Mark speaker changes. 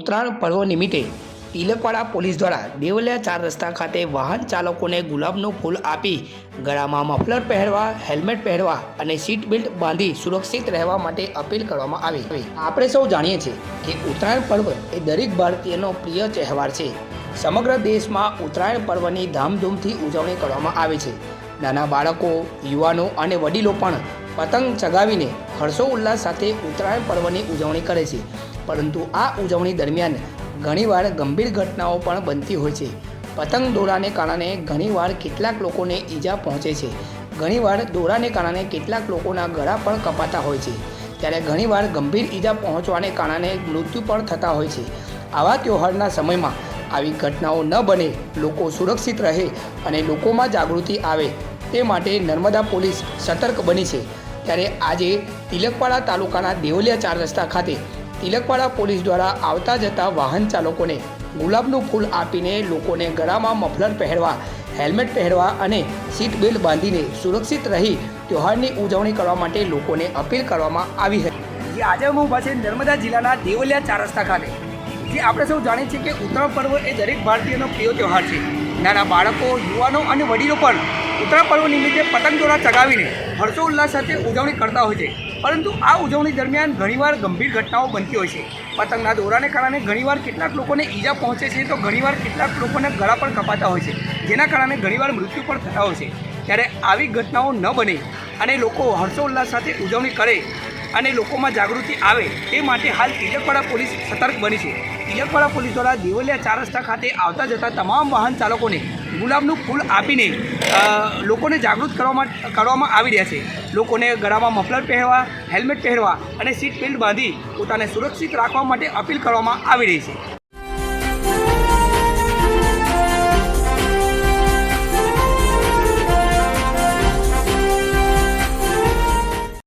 Speaker 1: ઉત્તરાયણ પર્વ નિમિત્તે તિલકવાડા પોલીસ દ્વારા દેવલિયા ચાર રસ્તા ખાતે વાહન ચાલકોને ગુલાબનું ફૂલ આપી ગળામાં મફલર પહેરવા, હેલ્મેટ પહેરવા અને સીટ બેલ્ટ બાંધી સુરક્ષિત રહેવા માટે અપીલ કરવામાં આવી. આપણે સૌ જાણીએ છીએ કે ઉત્તરાયણ પર્વ એ દરેક ભારતીયનો પ્રિય તહેવાર છે. સમગ્ર દેશમાં ઉત્તરાયણ પર્વની ધામધૂમથી ઉજવણી કરવામાં આવે છે. નાના બાળકો, યુવાનો અને વડીલો પણ પતંગ ચગાવીને હર્ષો ઉલ્લાસ સાથે ઉત્તરાયણ પર્વની ઉજવણી કરે છે. પરંતુ આ ઉજવણી દરમિયાન ઘણીવાર ગંભીર ઘટનાઓ પણ બનતી હોય છે. પતંગ દોરાને કારણે ઘણીવાર કેટલાક લોકોને ઈજા પહોંચે છે. ઘણીવાર દોરાને કારણે કેટલાક લોકોના ગળા પણ કપાતા હોય છે. ત્યારે ઘણીવાર ગંભીર ઈજા પહોંચવાને કારણે મૃત્યુ પણ થતા હોય છે. આવા તહેવારના સમયમાં આવી ઘટનાઓ ન બને, લોકો સુરક્ષિત રહે અને લોકોમાં જાગૃતિ આવે તે માટે નર્મદા પોલીસ સતર્ક બની છે. ત્યારે આજે તિલકવાડા તાલુકાના દેવલિયા ચાર રસ્તા ખાતે તિલકવાડા પોલીસ દ્વારા આવતા જતા વાહન ચાલકોને ગુલાબનું ફૂલ આપીને લોકોને ગળામાં મફલર પહેરવા, હેલ્મેટ પહેરવા અને સીટ બેલ્ટ બાંધીને સુરક્ષિત રહી તહેવારની ઉજવણી કરવા માટે લોકોને અપીલ કરવામાં આવી હતી. આજે હું પાસે નર્મદા જિલ્લાના દેવલિયા ચાર રસ્તા ખાતે. જે આપણે સૌ જાણીએ છીએ કે ઉત્તરાયણ પર્વ એ દરેક ભારતીયનો પ્રિય તહેવાર છે. નાના બાળકો, યુવાનો અને વડીલો પણ ઉત્તરાયણ પર્વ નિમિત્તે પતંગ દોરા ચગાવીને હર્ષોલ્લાસ સાથે ઉજવણી કરતા હોય છે. પરંતુ આ ઉજવણી દરમિયાન ઘણીવાર ગંભીર ઘટનાઓ બનતી હોય છે. પતંગના દોરાને કારણે ઘણીવાર કેટલાક લોકોને ઈજા પહોંચે છે તો ઘણીવાર કેટલાક લોકોને ગળા પણ કપાતા હોય છે. જેના કારણે ઘણીવાર મૃત્યુ પણ થતા હોય છે. ત્યારે આવી ઘટનાઓ ન બને અને લોકો હર્ષોલ્લાસ સાથે ઉજવણી કરે અને લોકોમાં જાગૃતિ આવે તે માટે હાલ તિલકવાડા પોલીસ સતર્ક બની છે. તિલકવાડા પોલીસ દ્વારા દેવલિયા ચાર રસ્તા ખાતે આવતા જતા તમામ વાહન ચાલકોને ગુલાબનું ફૂલ આપીને લોકોને જાગૃત કરવામાં કરવામાં આવી રહ્યા છે. લોકોને ગળામાં મફલર પહેરવા, હેલ્મેટ પહેરવા અને સીટ બેલ્ટ બાંધી પોતાને સુરક્ષિત રાખવા માટે અપીલ કરવામાં આવી રહી છે.